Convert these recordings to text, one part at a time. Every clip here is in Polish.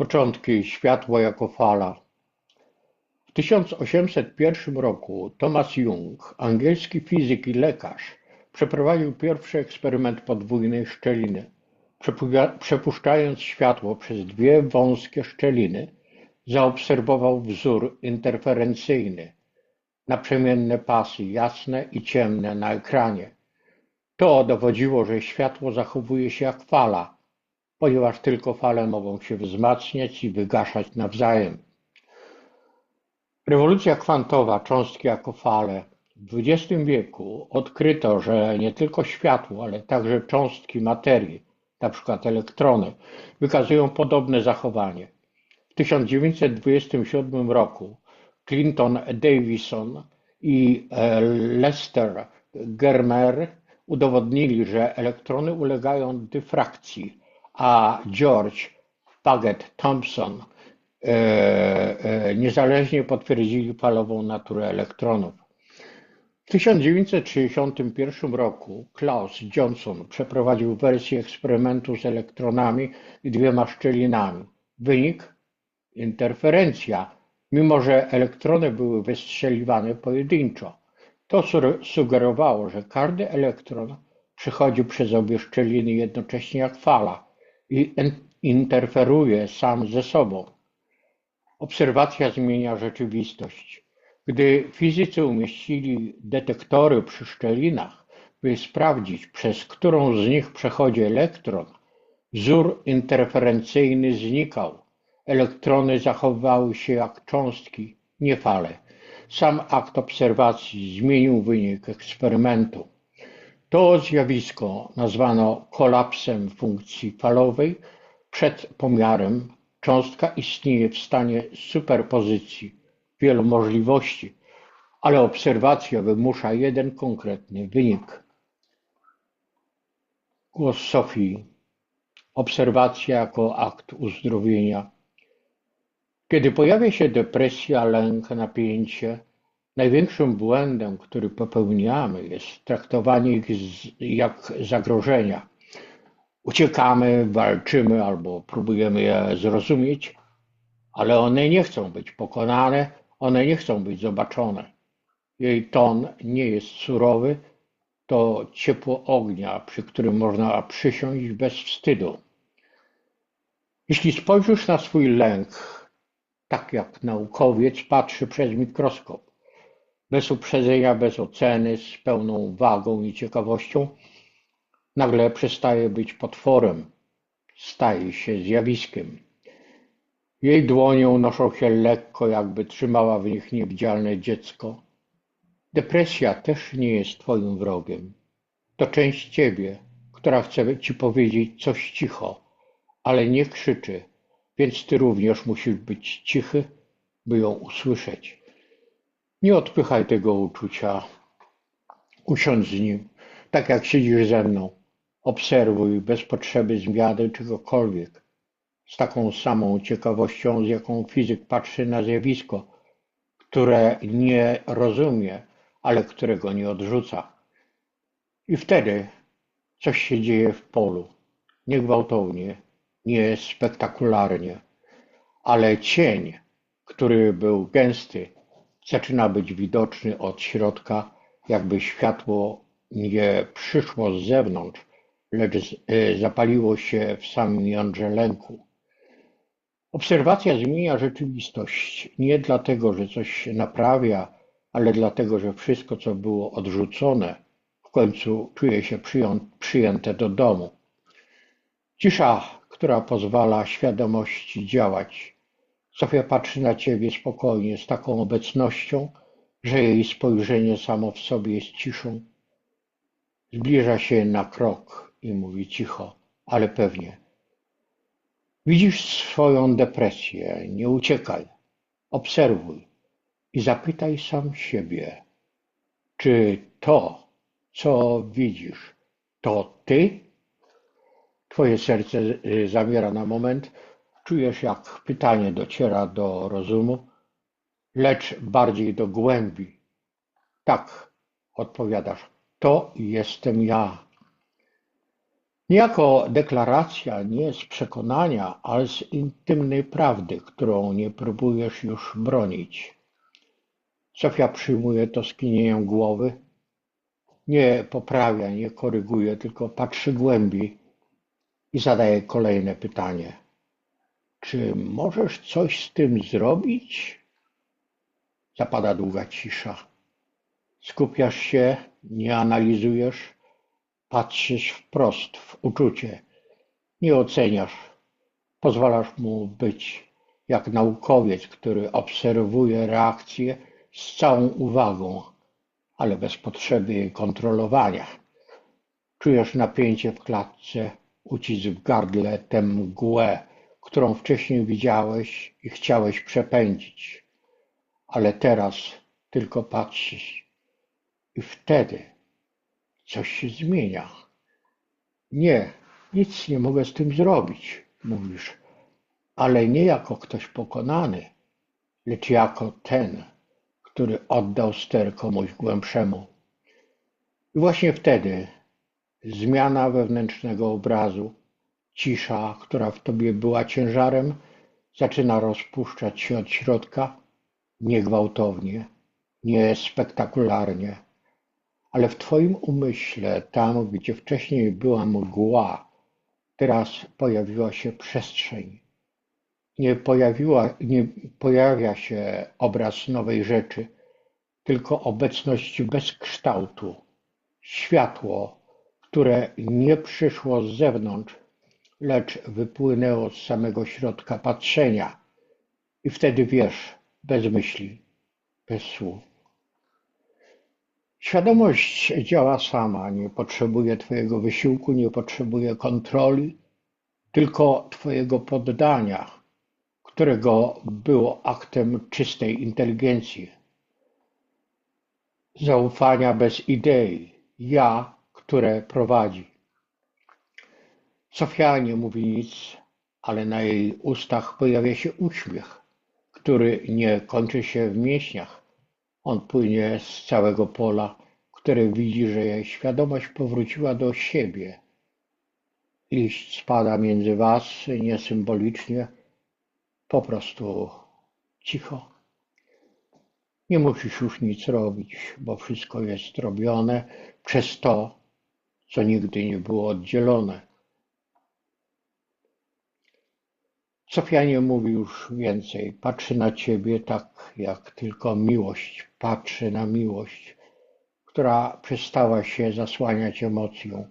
Początki światła jako fala W tysiąc osiemset pierwszym roku Thomas Young, angielski fizyk i lekarz, przeprowadził pierwszy eksperyment podwójnej szczeliny. Przepuszczając światło przez dwie wąskie szczeliny, zaobserwował wzór interferencyjny, naprzemienne pasy jasne i ciemne na ekranie. To dowodziło, że światło zachowuje się jak fala, ponieważ tylko fale mogą się wzmacniać i wygaszać nawzajem. Rewolucja kwantowa, cząstki jako fale. W XX wieku odkryto, że nie tylko światło, ale także cząstki materii, np. elektrony, wykazują podobne zachowanie. W 1927 roku Clinton Davison i e, Lester Germer udowodnili, że elektrony ulegają dyfrakcji a George Paget Thompson e, e, niezależnie potwierdzili falową naturę elektronów. W 1961 roku Klaus Johnson przeprowadził wersję eksperymentu z elektronami i dwiema szczelinami. Wynik? Interferencja, mimo że elektrony były wystrzeliwane pojedynczo. To sugerowało, że każdy elektron przechodzi przez obie szczeliny jednocześnie jak fala i interferuje sam ze sobą. Obserwacja zmienia rzeczywistość. Gdy fizycy umieścili detektory przy szczelinach, by sprawdzić, przez którą z nich przechodzi elektron, wzór interferencyjny znikał. Elektrony zachowywały się jak cząstki, nie fale. Sam akt obserwacji zmienił wynik eksperymentu. To zjawisko nazwano kolapsem funkcji falowej przed pomiarem. Cząstka istnieje w stanie superpozycji wielu możliwości, ale obserwacja wymusza jeden konkretny wynik. Głos Sofii. Obserwacja jako akt uzdrowienia. Kiedy pojawia się depresja, lęk, napięcie, Największym błędem, który popełniamy, jest traktowanie ich jak zagrożenia. Uciekamy, walczymy albo próbujemy je zrozumieć, ale one nie chcą być pokonane, one nie chcą być zobaczone. Jej ton nie jest surowy, to ciepło ognia, przy którym można przysiąść bez wstydu. Jeśli spojrzysz na swój lęk, tak jak naukowiec patrzy przez mikroskop, bez uprzedzenia, bez oceny, z pełną wagą i ciekawością, nagle przestaje być potworem, staje się zjawiskiem. Jej dłonią noszą się lekko, jakby trzymała w nich niewidzialne dziecko. Depresja też nie jest twoim wrogiem. To część ciebie, która chce ci powiedzieć coś cicho, ale nie krzyczy, więc ty również musisz być cichy, by ją usłyszeć. Nie odpychaj tego uczucia. Usiądź z nim, tak jak siedzisz ze mną. Obserwuj bez potrzeby zmiany czegokolwiek. Z taką samą ciekawością, z jaką fizyk patrzy na zjawisko, które nie rozumie, ale którego nie odrzuca. I wtedy coś się dzieje w polu. Nie gwałtownie, nie spektakularnie, ale cień, który był gęsty, zaczyna być widoczny od środka, jakby światło nie przyszło z zewnątrz, lecz e, zapaliło się w samym jądrze lęku. Obserwacja zmienia rzeczywistość nie dlatego, że coś się naprawia, ale dlatego, że wszystko, co było odrzucone, w końcu czuje się przyjęte do domu. Cisza, która pozwala świadomości działać, Sofia patrzy na ciebie spokojnie, z taką obecnością, że jej spojrzenie samo w sobie jest ciszą. Zbliża się na krok i mówi cicho, ale pewnie. Widzisz swoją depresję, nie uciekaj. Obserwuj i zapytaj sam siebie, czy to, co widzisz, to ty? Twoje serce y, zamiera na moment, Czujesz, jak pytanie dociera do rozumu, lecz bardziej do głębi. Tak, odpowiadasz, to jestem ja. Niejako deklaracja nie z przekonania, ale z intymnej prawdy, którą nie próbujesz już bronić. Sofia przyjmuje to skinieniem głowy, nie poprawia, nie koryguje, tylko patrzy głębiej i zadaje kolejne pytanie. Czy możesz coś z tym zrobić? Zapada długa cisza. Skupiasz się, nie analizujesz, patrzysz wprost w uczucie. Nie oceniasz. Pozwalasz mu być jak naukowiec, który obserwuje reakcję z całą uwagą, ale bez potrzeby jej kontrolowania. Czujesz napięcie w klatce, ucisk w gardle, tę mgłę, którą wcześniej widziałeś i chciałeś przepędzić, ale teraz tylko patrzysz. I wtedy coś się zmienia. Nie, nic nie mogę z tym zrobić, mówisz, ale nie jako ktoś pokonany, lecz jako ten, który oddał ster komuś głębszemu. I właśnie wtedy zmiana wewnętrznego obrazu, cisza, która w tobie była ciężarem, zaczyna rozpuszczać się od środka, nie gwałtownie, nie spektakularnie, ale w twoim umyśle, tam gdzie wcześniej była mgła, teraz pojawiła się przestrzeń. Nie, pojawiła, nie pojawia się obraz nowej rzeczy, tylko obecność bez kształtu, światło, które nie przyszło z zewnątrz, lecz wypłynęło z samego środka patrzenia. I wtedy wiesz, bez myśli, bez słów. Świadomość działa sama, nie potrzebuje Twojego wysiłku, nie potrzebuje kontroli, tylko Twojego poddania, którego było aktem czystej inteligencji, zaufania bez idei, ja, które prowadzi. Sofia nie mówi nic, ale na jej ustach pojawia się uśmiech, który nie kończy się w mięśniach on płynie z całego pola, które widzi, że jej świadomość powróciła do siebie. Liść spada między was, nie symbolicznie, po prostu cicho. Nie musisz już nic robić, bo wszystko jest robione przez to, co nigdy nie było oddzielone. Sofia nie mówi już więcej, patrzy na ciebie tak, jak tylko miłość patrzy na miłość, która przestała się zasłaniać emocją.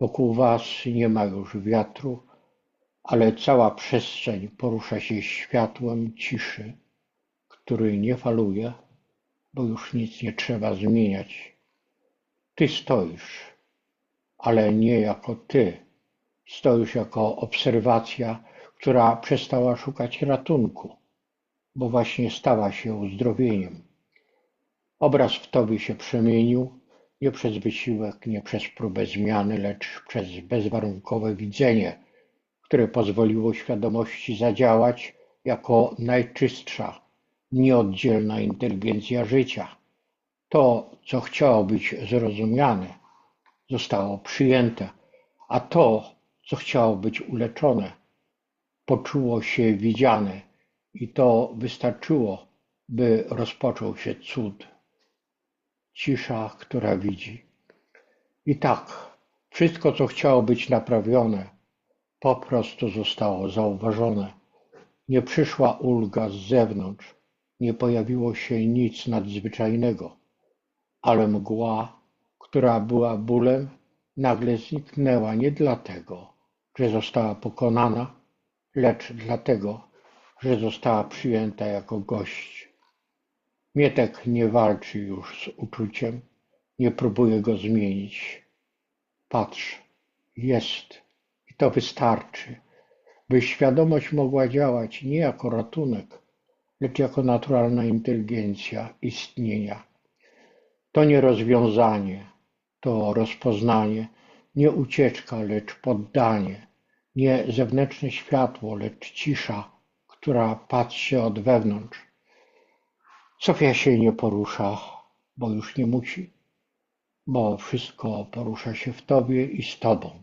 Wokół was nie ma już wiatru, ale cała przestrzeń porusza się światłem ciszy, który nie faluje, bo już nic nie trzeba zmieniać. Ty stoisz, ale nie jako ty. Stoisz jako obserwacja która przestała szukać ratunku, bo właśnie stała się uzdrowieniem. Obraz w tobie się przemienił, nie przez wysiłek, nie przez próbę zmiany, lecz przez bezwarunkowe widzenie, które pozwoliło świadomości zadziałać jako najczystsza, nieoddzielna inteligencja życia. To, co chciało być zrozumiane, zostało przyjęte, a to, co chciało być uleczone, poczuło się widziane i to wystarczyło, by rozpoczął się cud. Cisza, która widzi. I tak, wszystko, co chciało być naprawione, po prostu zostało zauważone. Nie przyszła ulga z zewnątrz, nie pojawiło się nic nadzwyczajnego, ale mgła, która była bólem, nagle zniknęła nie dlatego, że została pokonana, lecz dlatego, że została przyjęta jako gość. Mietek nie walczy już z uczuciem, nie próbuje go zmienić. Patrz, jest i to wystarczy, by świadomość mogła działać nie jako ratunek, lecz jako naturalna inteligencja istnienia. To nie rozwiązanie, to rozpoznanie, nie ucieczka, lecz poddanie, nie zewnętrzne światło, lecz cisza, która patrzy od wewnątrz. Sofia się nie porusza, bo już nie musi, bo wszystko porusza się w Tobie i z Tobą.